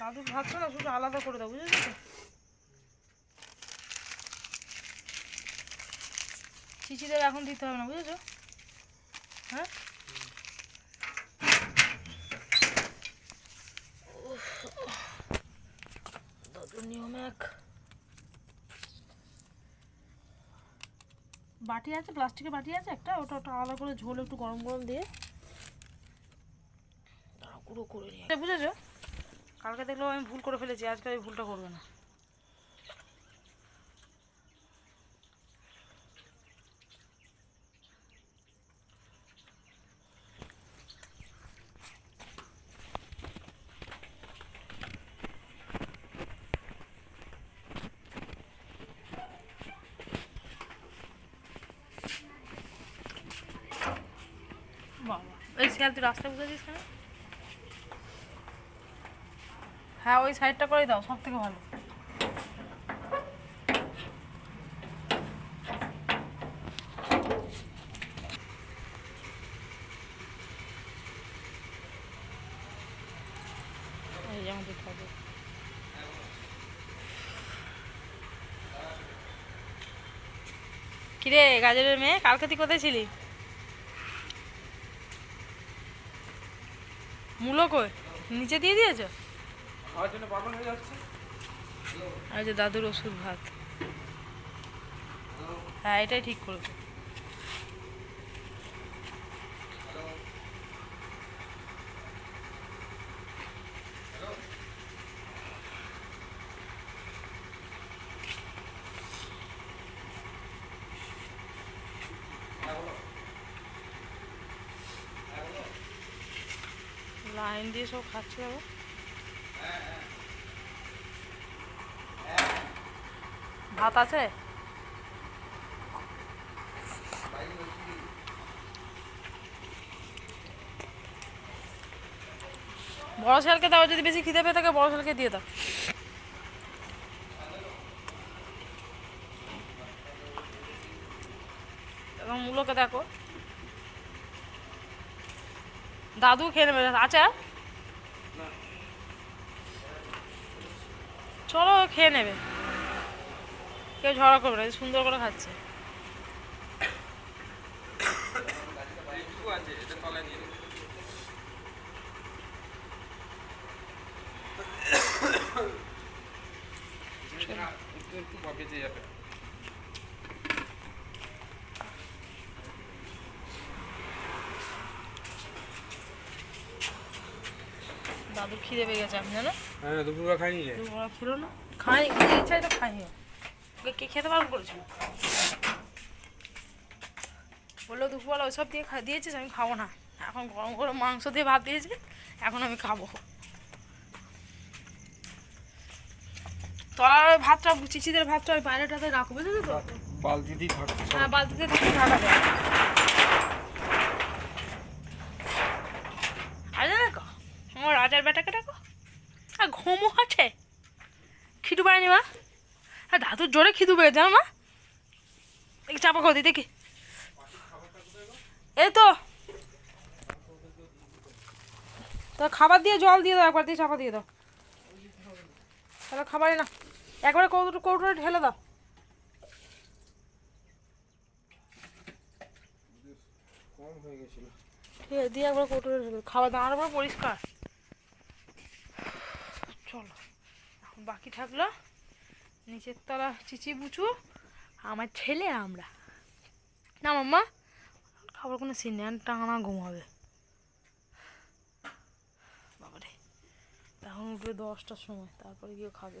দাদুর ভাতটা না শুধু আলাদা করে দাও, বুঝেছ তো? চিচিদের এখন দিতে হবে না, বুঝেছ? হ্যাঁ? নিয়ম এক। বাটি আছে, প্লাস্টিকের বাটি আছে একটা, ওটা ওটা আলাদা করে ঝোল একটু গরম গরম দিয়ে। বুঝেছ? কালকে দেখলাম আমি ভুল করে ফেলেছি, আজকে আমি ভুলটা করবে না। এই শিয়াল, তুই রাস্তায় বুঝেছিস কেন? হ্যাঁ ওই সাইডটা করে দাও সব থেকে ভালো কিরে, গাজরের মেয়ে, কালকে তুই কোথায় ছিলি? মূলো কই? নিচে দিয়ে দিয়েছ? আর যে দাদুর ওষুধ ভাত। হ্যাঁ এটাই ঠিক করেছ। লাইন দিয়ে সব খাচ্ছে বাবা। ভাত আছে? বড় শালকে দাও যদি বেশি খিদে পেয়ে থাকে বড় শালকে দিয়ে দাও। এবং মূলকে দেখো। দাদু খেয়ে নেবে। আর? চলো খেয়ে নেবে। কেউ ঝগড়া করবে না সুন্দর করে খাচ্ছে। দাদু খিদে পেয়ে গেছে আমি জানো হ্যাঁ দুপুরবেলা খাইনি দুপুরবেলা খেলো না। খাই ইচ্ছাই তো খাইনি কে খেতে পারব করেছিল বলল দুপুরবেলা ওইসব দিয়ে খা দিয়েছিস আমি খাব না। এখন গরম গরম মাংস দিয়ে ভাত দিয়েছে এখন আমি খাব। তলার ওই ভাতটা চিচিদের ভাতটা ওই বাইরেটাতে রাখো বুঝেছ তো? বালতি দিয়ে হ্যাঁ বালতিতে থাকতে ঢাকা আরে দেখো আমার রাজার বেটাকে দেখো। আর ঘুমও আছে। খিটু পায়নি মা? আর দাদুর জোরে খিদু পেয়ে জানো মা? দেখি চাপা খাও দি, দেখি। এই তো। তো খাবার দিয়ে জল দিয়ে দাও, একবার দিয়ে চাপা দিয়ে দাও। তাহলে খাবারে না, একবারে কৌটো কৌটোটা ঢেলে দাও। হয়ে ঠিক আছে দিয়ে একবার খাবার পর পরিষ্কার। চলো, এখন বাকি থাকল। নিচের তলা চিচি বুচু, আমার ছেলে আমরা। না মাম্মা খাবার কোনো সিন নেই টানা ঘুমাবে। বাবারে তখন উঠবে দশটার সময়, তারপরে গিয়ে খাবে।